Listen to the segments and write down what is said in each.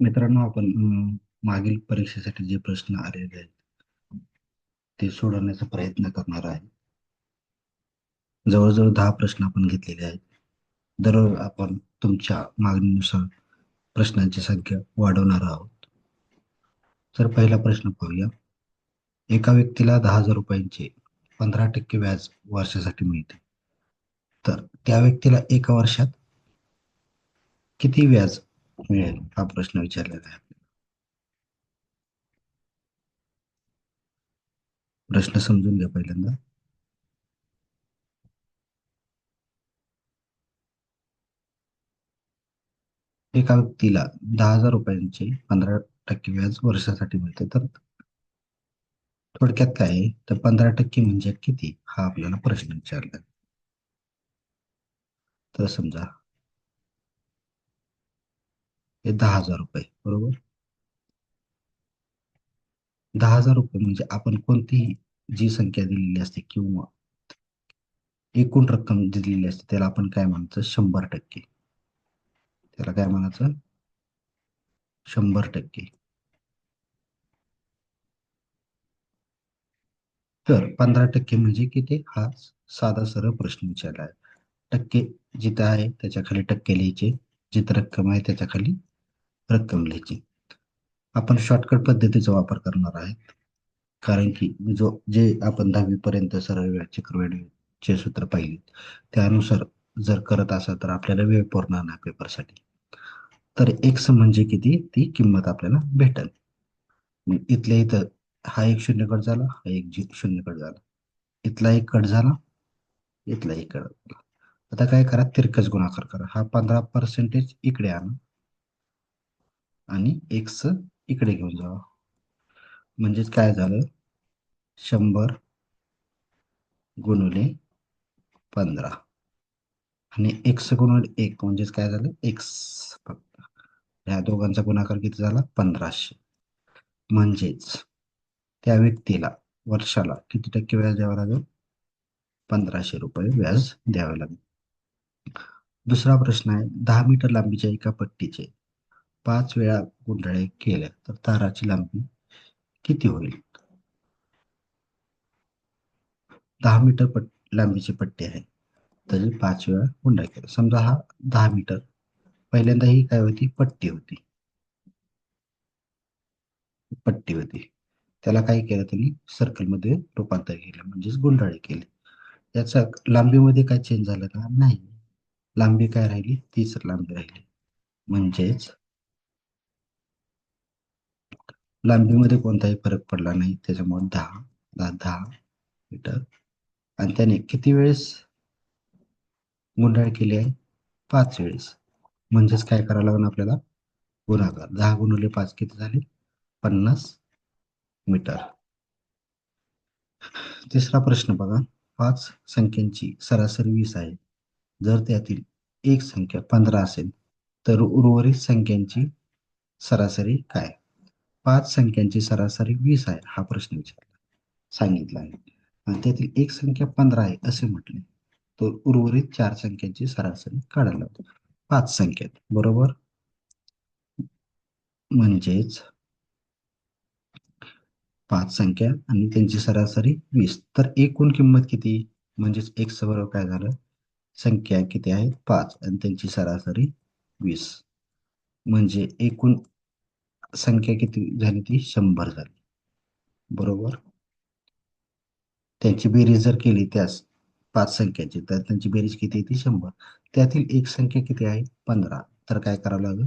मित्रांनो आपण मागील परीक्षेसाठी जे प्रश्न आलेले आहेत ते सोडवण्याचा प्रयत्न करणार आहे. जवळजवळ दहा प्रश्न आपण घेतलेले आहेत. दररोज आपण तुमच्या मागणीनुसार प्रश्नांची संख्या वाढवणार आहोत. तर पहिला प्रश्न पाहूया. एका व्यक्तीला दहा हजार रुपयांचे पंधरा टक्के व्याज वर्षासाठी मिळते. तर त्या व्यक्तीला एका वर्षात किती व्याज मिळेल हा प्रश्न विचारलेला आहे. प्रश्न समजून घ्या पहिल्यांदा. एका व्यक्तीला दहा हजार रुपयांचे पंधरा टक्के व्याज वर्षासाठी मिळते तर थोडक्यात काय आहे? तर पंधरा टक्के म्हणजे किती? हा आपल्याला प्रश्न विचारला. तर समजा हे दहा हजार रुपये बरोबर? दहा हजार रुपये म्हणजे आपण कोणतीही जी संख्या दिलेली असते किंवा एकूण रक्कम दिलेली असते त्याला आपण काय म्हणायचं शंभर टक्के. त्याला काय म्हणायचं? शंभर टक्के. तर पंधरा टक्के म्हणजे किती? हा साधा सरळ प्रश्न विचारला आहे. टक्के जिथं आहे त्याच्याखाली टक्के लिहायचे. जिथं रक्कम आहे त्याच्याखाली रक्कम लिहायची आपण शॉर्टकट पद्धतीचा वापर करणार आहे कारण की जो जे आपण दहावी पर्यंत सरळ वेळ चक्रवेळचे सूत्र पाहिले त्यानुसार जर करत असाल तर आपल्याला वेळ पुरणार नाही पेपरसाठी तर एक्स म्हणजे किती? ती किंमत आपल्याला भेटेल. इथल्या इथं हा एक शून्य कट झाला हा एक जी शून्य कट झाला. इथला एक कट झाला इथला एक कट झाला. आता काय करा तिरकस गुणाकार करा. हा पंधरा पर्सेंटेज इकडे आणा. आणि एक्स इकडे घेऊन जावा. म्हणजेच काय झालं? शंभर गुणुले पंधरा. आणि एक्स गुणुले एक म्हणजेच काय झालं? एक्स फक्त. ह्या दोघांचा गुणाकार किती झाला? पंधराशे. म्हणजेच त्या व्यक्तीला वर्षाला किती टक्के व्याज द्यावं लागेल? पंधराशे रुपये व्याज द्यावे लागेल. दुसरा प्रश्न आहे दहा मीटर लांबीच्या एका पट्टीचे पाच वेळा गुंडाळे केल्या तर ताराची लांबी किती होईल? दहा मीटर पट लांबीची पट्टी आहे. तरी पाच वेळा गुंडाळे केल्या. समजा हा दहा मीटर पहिल्यांदा ही काय होती? पट्टी होती. पट्टी होती. त्याला काय केलं त्यांनी? सर्कलमध्ये रूपांतर केलं. म्हणजेच गुंडाळे केले. याचा लांबीमध्ये काय चेंज झालं का? नाही. लांबी काय राहिली? तीच लांबी राहिली. म्हणजेच लांबीमध्ये कोणताही फरक पडला नाही. त्याच्यामुळे दहा दहा दहा मीटर आणि त्याने किती वेळेस गुंडाळ केली आहे? पाच वेळेस. म्हणजेच काय करावं लागेल आपल्याला? गुणाकार. दहा गुणवले पाच किती झाले? पन्नास मीटर तिसरा प्रश्न बघा. पाच संख्यांची सरासरी वीस आहे. जर त्यातील एक संख्या पंधरा असेल तर उर्वरित संख्यांची सरासरी काय? पाच संख्यांची सरासरी वीस आहे हा प्रश्न विचारला. सांगितला आहे. आणि त्यातील एक संख्या पंधरा आहे असे म्हटले. तर उर्वरित चार संख्यांची सरासरी काढायला पाच संख्येत बरोबर? म्हणजेच पाच संख्या आणि त्यांची सरासरी वीस. तर एकूण किंमत किती? म्हणजेच एक्स बरोबर काय झालं? संख्या किती आहे? पाच. आणि त्यांची सरासरी वीस. म्हणजे एकूण संख्या किती झाली ती? शंभर झाली. बरोबर? त्यांची बेरीज जर केली त्यास पाच संख्याची तर त्यांची बेरीज किती ती? शंभर. त्यातील एक संख्या किती आहे? पंधरा. तर काय करावं लागेल?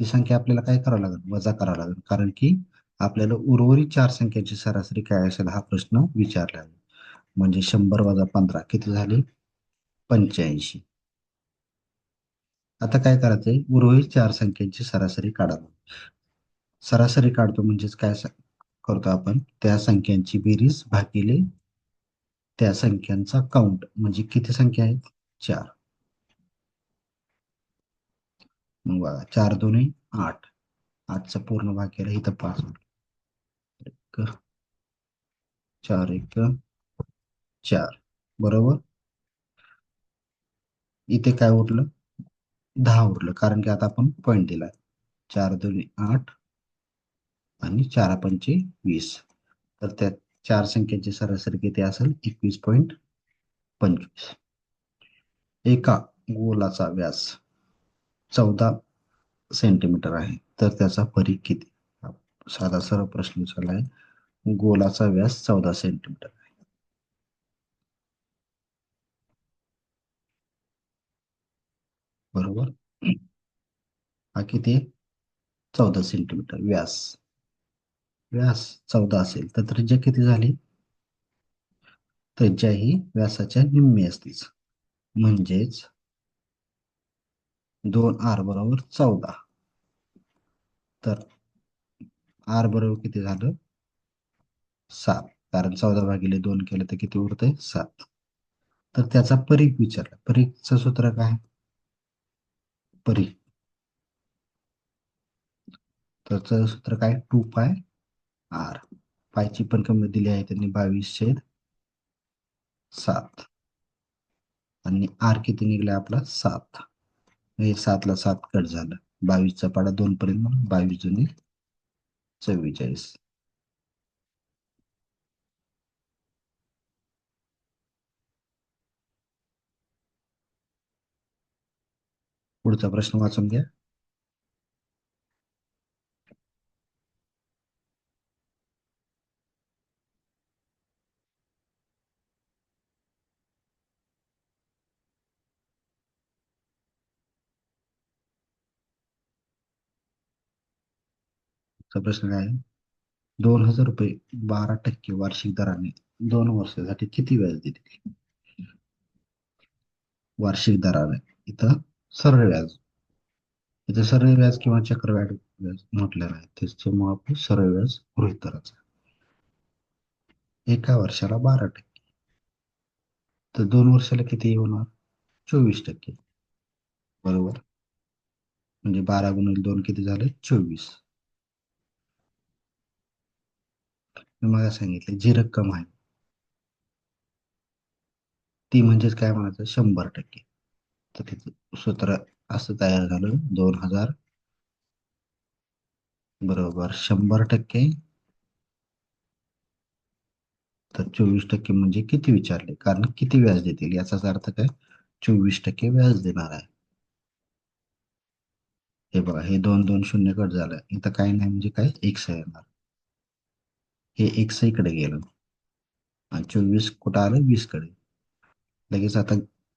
ती संख्या आपल्याला काय करावं लागेल? वजा करावं लागेल. कारण की आपल्याला उर्वरित चार संख्याची सरासरी काय असेल? हा प्रश्न विचारला आहे. म्हणजे शंभर वजा पंधरा किती झाले? पंच्याऐंशी. आता काय करायचंय? उर्वरित चार संख्यांची सरासरी काढावं सरासरी काढतो म्हणजेच काय करतो आपण? त्या संख्यांची बेरीज भागिले त्या संख्यांचा काउंट म्हणजे किती संख्या आहेत? चार. मग बघा चार दोन्ही आठ. आठचा पूर्ण भाग केला इथं पाच. एक चार एक चार. बरोबर? इथे काय उरलं? दहा उरलं कारण की आता आपण पॉईंट दिला चार दोन्ही आठ. आणि चार पंचे वीस. तर त्या चार संख्यांची सरासरी किती असेल? एकवीस पॉईंट पंचवीस. एका गोलाचा व्यास चौदा सेंटीमीटर आहे. तर त्याचा परीख किती? साधा सरळ प्रश्न विचारला आहे. गोलाचा व्यास चौदा सेंटीमीटर आहे. बरोबर? हा किती? चौदा सेंटीमीटर व्यास. व्यास चौदा असेल तर त्रिज्या किती झाली? त्रिज्या ही व्यासाच्या निम्मी असतीच. म्हणजेच दोन आर बरोबर चौदा. तर आर बरोबर किती झालं? सात. कारण चौदा भागिले दोन केलं तर किती उरतंय? सात. तर त्याचा परीख विचारला. परीघचं सूत्र काय? परीख त्याचं सूत्र काय? टू पाय आर. पायची पण किंमत दिली आहे त्यांनी बावीस छेद सात. आणि आर किती निघला आपला? सात. हे सातला सात कट झालं. बावीसचा पाडा दोन पर्यंत म्हणून बावीस जुनी चव्वेचाळीस. पुढचा प्रश्न वाचून घ्या. चा प्रश्न काय आहे? दोन हजार रुपये बारा टक्के वार्षिक दराने दोन वर्षासाठी किती व्याज देते वार्षिक दराने. इथं सरळ व्याज. इथं सरळ व्याज किंवा चक्रवाढ व्याज म्हटलेलं आहे त्याच्यामुळे आपण सरळ व्याज गृहित धरायचं. एका वर्षाला बारा टक्के. तर दोन वर्षाला किती होणार? चोवीस टक्के. बरोबर? म्हणजे बारा गुणिले दोन किती झाले? चोवीस. मी मला सांगितले जी रक्कम आहे ती म्हणजेच काय म्हणायचं शंभर टक्के. तर तिथं सूत्र असं तयार झालं दोन हजार बरोबर शंभर टक्के. तर चोवीस टक्के म्हणजे किती विचारले? कारण किती व्याज देतील? याचाच अर्थ काय? चोवीस टक्के व्याज देणार आहे. हे बघा हे दोन दोन शून्य कट झालं. इथं काय नाही म्हणजे काय? एक्स येणार. हे एक्स इकडे गेलं. आणि चोवीस कुठं आलं? वीसकडे लगेच आता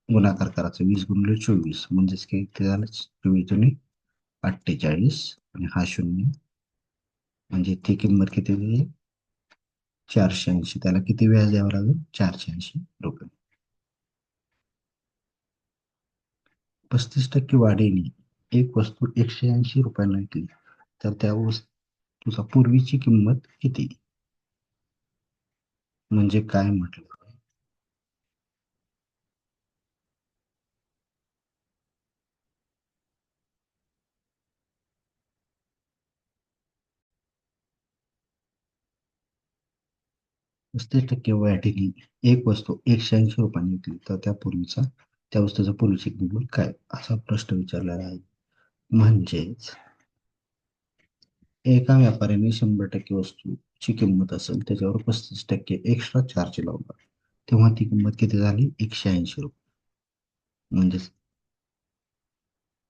गुणाकार करायचा. वीस गुणले चोवीस. म्हणजेच काय किती झालं? चोवीस दोन्ही अठ्ठेचाळीस. आणि हा शून्य. म्हणजे ती किंमत किती दिली चारशे ऐंशी. त्याला किती व्याज द्यावं लागेल? चारशे ऐंशी रुपये. पस्तीस टक्के वाढीने एक वस्तू एकशे ऐंशी रुपयांना विकली. तर त्या वस्तूचा पूर्वीची किंमत किती? म्हणजे काय म्हटलं? पस्तीस टक्के वाढीने एक वस्तू एकशे ऐंशी रुपयाने विकली. तर त्या पूर्वीचा त्या वस्तूचा पूर्वीची किंमत काय? असा प्रश्न विचारलेला आहे. म्हणजेच एका व्यापाऱ्याने शंभर टक्के वस्तू ची किंमत असेल त्याच्यावर पस्तीस टक्के एक्स्ट्रा चार्ज लावणार. तेव्हा ती किंमत किती झाली? एकशे ऐंशी रुपये. म्हणजेच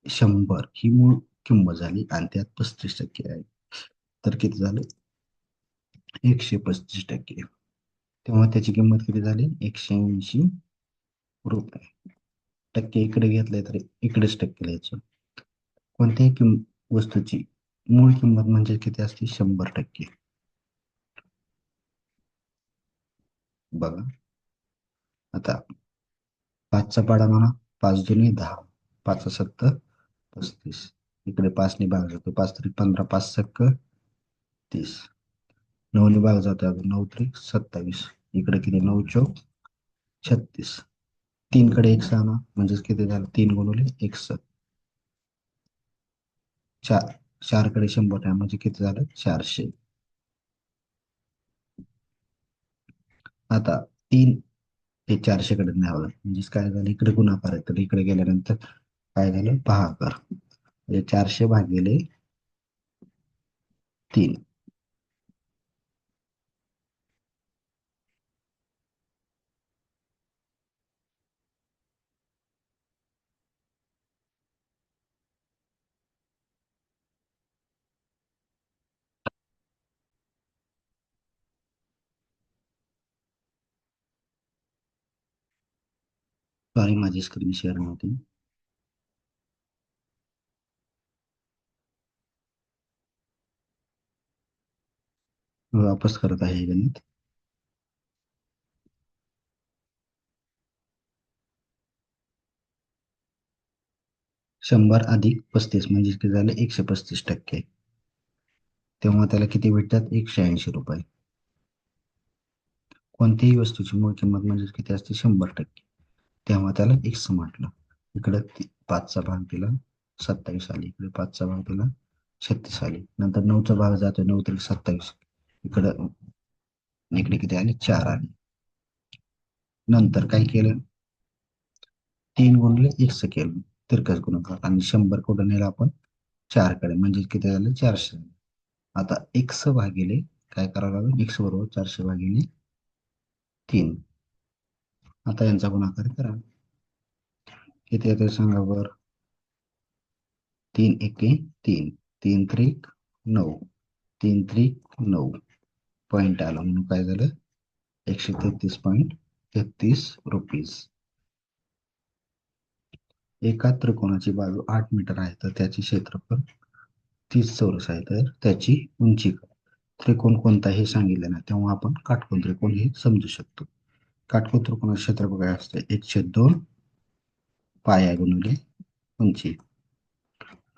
शंभर ही मूळ किंमत झाली आणि त्यात पस्तीस टक्के आहे. तर किती झालं? एकशे पस्तीस टक्के. तेव्हा त्याची किंमत किती झाली? एकशे ऐंशी रुपये. टक्के इकडे घेतले तर इकडेच टक्के लिहायचं. कोणत्याही किंम वस्तूची मूळ किंमत म्हणजे किती असते? शंभर टक्के. बघा. आता पाचचा पाडा म्हणा पाच दोन्ही दहा पाच सत्तर पस्तीस. इकडे पाचने भाग जातो पाच तरी पंधरा पाच सक्क तीस. नऊने भाग जातो अजून नऊ तरी सत्तावीस. इकडे किती? नऊ चौक छत्तीस. तीन कडे एक सहा म्हणजेच किती झालं? तीन गुणवले एक सत चार चारकडे शंभर आहे म्हणजे किती झालं? चारशे. आता तीन हे चारशे कडे न्यावं लागेल. म्हणजेच काय झालं? इकडे गुणाकार आहे. तर इकडे गेल्यानंतर काय झालं? पहा पहाकार म्हणजे चारशे भागिले तीन. सॉरी माझी स्क्रीन शेअर नव्हती वापस करत आहे गणित. शंभर अधिक पस्तीस म्हणजे किती झाले एकशे पस्तीस टक्के. तेव्हा त्याला किती भेटतात? एकशे ऐंशी रुपये. कोणत्याही वस्तूची मूळ किंमत म्हणजे किती असते? शंभर टक्के. तेव्हा त्याला एक्स म्हटलं. इकडं ती- पाचचा भाग दिला सत्तावीस आली. इकडे पाचचा भाग दिला छत्तीस आली. नंतर नऊचा भाग जातो नऊ तरी सत्तावीस. इकडं इकडे किती आले? चार आले. नंतर काय केलं? तीन गुणले एक्स केलं. तिरकस गुणकार आणि शंभर कुठं नेलं आपण? चारकडे म्हणजे किती झालं चारशे आता एक्स भागिले काय करावं लागेल? एक्स बरोबर चारशे भागिले तीन. आता यांचा गुणाकार करा. किती येतो सांगा बर? तीन एके तीन. तीन त्रिक नऊ. तीन त्रिक नऊ. पॉईंट आला म्हणून काय झालं? एकशे तेहतीस पॉईंट तेहतीस रुपीज एका त्रिकोणाची बाजू आठ मीटर आहे तर त्याचे क्षेत्रफळ तीस चौरस आहे तर त्याची उंची त्रिकोण कोणता हे सांगितलं ना तेव्हा आपण काटकोन त्रिकोण हे समजू शकतो. काटकोन त्रिकोणाचे क्षेत्रफळ काय असतं एकशे दोन पाया गुणिले उंची.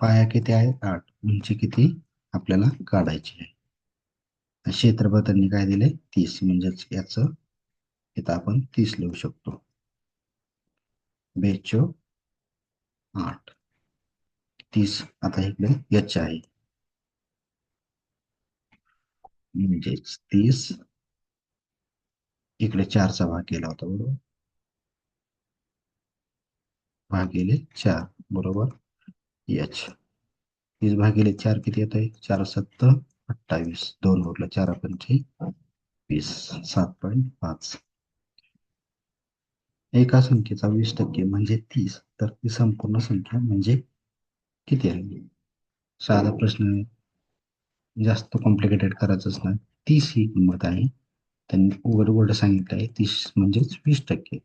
पाया किती आहे आठ. उंची किती आपल्याला काढायची आहे. क्षेत्रफळ त्यांनी काय दिले? तीस. म्हणजेच याचं इथं आपण तीस लिहू शकतो. बेचो आठ. तीस आता इकडे यच आहे. म्हणजेच तीस इकडे चारचा भाग केला होता बरोबर? भागिले चार बरोबर? एच तीस भागिले चार किती येत आहे चार सत्त अठ्ठावीस. दोन उरलं चार पंचे वीस. सात पॉईंट पाच. एका संख्येचा वीस टक्के म्हणजे तीस. तर ती संपूर्ण संख्या म्हणजे किती आहे? साधा प्रश्न आहे. जास्त कॉम्प्लिकेटेड करायचंच नाही. तीस ही किंमत आहे. त्यांनी उघड उघड सांगितलं आहे तीस म्हणजेच वीस टक्के.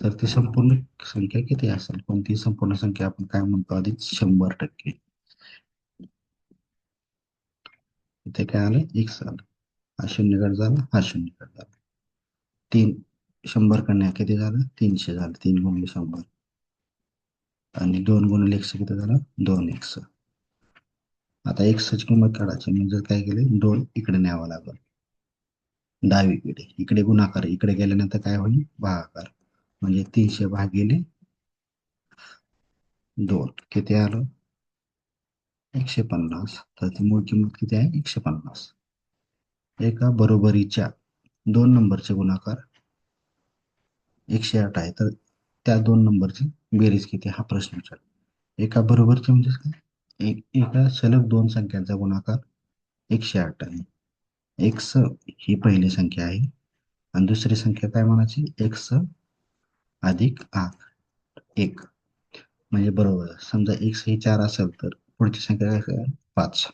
तर ती संपूर्ण संख्या किती असेल? कोणती संपूर्ण संख्या आपण काय म्हणतो? आधी शंभर टक्के. इथे काय आलं? एक साल हा शून्यगड झाला हा शून्यगड झाला. तीन शंभर कन्या किती झालं? तीनशे झालं. तीन गुणले शंभर. आणि दोन गुणले एकशे किती झालं? दोन एक्स आता एकसची किंमत काढायची. म्हणजे काय केले? दोन इकडे न्यावं लागलं. डावीकडे. इकडे गुणाकार इकडे गेल्यानंतर काय होईल? भागाकार. म्हणजे तीनशे भागिले दोन. किती आलं? एकशे पन्नास. तर ती मूळ किंमत किती आहे? एकशे पन्नास. एका बरोबरीच्या दोन नंबरचे गुणाकार एकशे आठ आहे. तर त्या दोन नंबरची बेरीज किती हा प्रश्न विचार. एका बरोबरचे म्हणजे काय? एक एका सलग दोन संख्यांचा गुणाकार एकशे आठ आहे. एक्स ही पहिली संख्या आहे. आणि दुसरी संख्या काय म्हणायची? एक्स अधिक आठ. एक. म्हणजे बरोबर. समजा एक्स ही चार असेल तर पुढची संख्या काय असेल? पाच.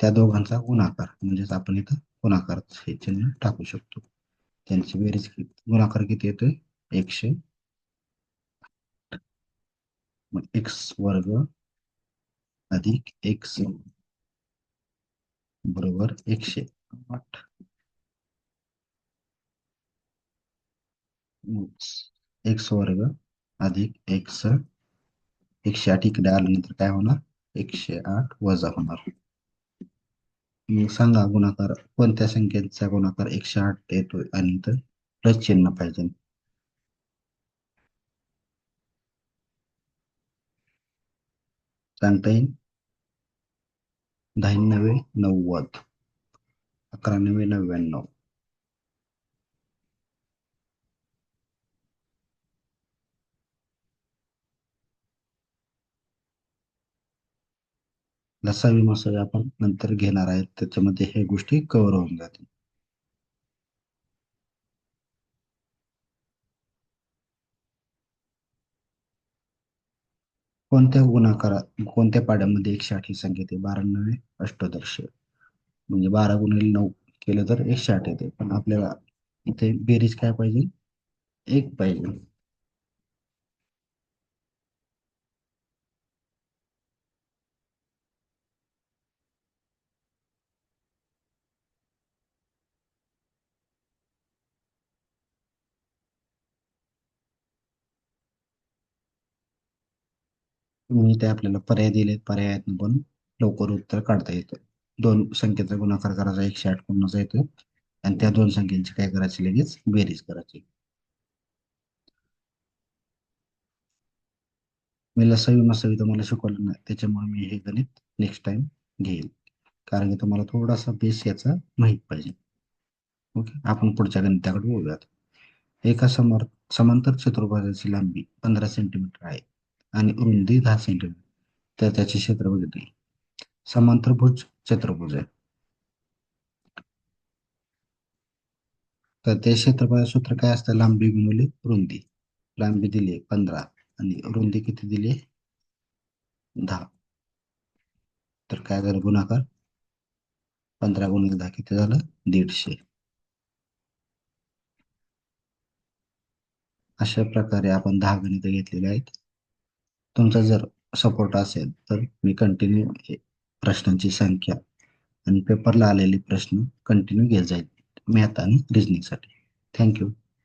त्या दोघांचा गुणाकार. म्हणजेच आपण इथं गुणाकार हे चिन्ह टाकू शकतो. त्यांची बेरीज किती? गुणाकार किती येतोय? एकशे एक्स वर्ग अधिक एक्स बरोबर एकशे आठ. एक्स वर्ग अधिक एक्स एकशे आठ इकडे आल्यानंतर काय होणार? एकशे आठ वजा होणार. मग सांगा गुणाकार कोणत्या संख्येचा गुणाकार एकशे आठ येतोय? आणि तर प्लस चिन्ह पाहिजे. सांगता येईल? दहा नव्वद. अकरा नवे नव्याण्णव. लसावी मसाज आपण नंतर घेणार आहेत. त्याच्यामध्ये हे गोष्टी कव्हर होऊन जातील. कोणत्या गुणाकारात कोणत्या पाड्यामध्ये एकशे आठ ही संख्या येते बारा नव्हे अष्टदर्श म्हणजे बारा गुणिले नऊ केलं तर एकशे आठ येते. पण आपल्याला इथे बेरीज काय पाहिजे? एक पाहिजे. म्हणून ते आपल्याला पर्याय दिले पर्यायातून पण लवकर उत्तर काढता येतं. दोन संख्येचा गुणाकार करायचा एकशे आठ कोणाचा येतो आणि त्या दोन संख्यांची काय करायची लगेच? बेरीज करायची. मी लसावी मसावी तुम्हाला शिकवलं नाही त्याच्यामुळे मी हे गणित नेक्स्ट टाइम घेईल. कारण की तुम्हाला थोडासा बेस याचा माहीत पाहिजे. ओके आपण पुढच्या गणिताकडे बोलूयात एका समर समांतर चतुर्भाजाची लांबी पंधरा सेंटीमीटर आहे. आणि रुंदी दहा सेंटीमीटर. तर त्याचे क्षेत्रफळ किती? समांतरभुज चतुर्भुज आहे. तर ते क्षेत्रफळ सूत्र काय असतं? लांबी गुणवली रुंदी. लांबी दिली पंधरा. आणि रुंदी किती दिली? दहा. तर काय झालं? गुणाकार. पंधरा गुणिले दहा किती झालं? दीडशे. अशा प्रकारे आपण दहा गणित घेतलेले आहेत. तुमचा जर सपोर्ट असेल तर मी कंटिन्यू प्रश्नांची संख्या आणि पेपरला आलेले प्रश्न कंटिन्यू घेत जाईल. मॅथ आणि रिजनिंगसाठी थँक्यू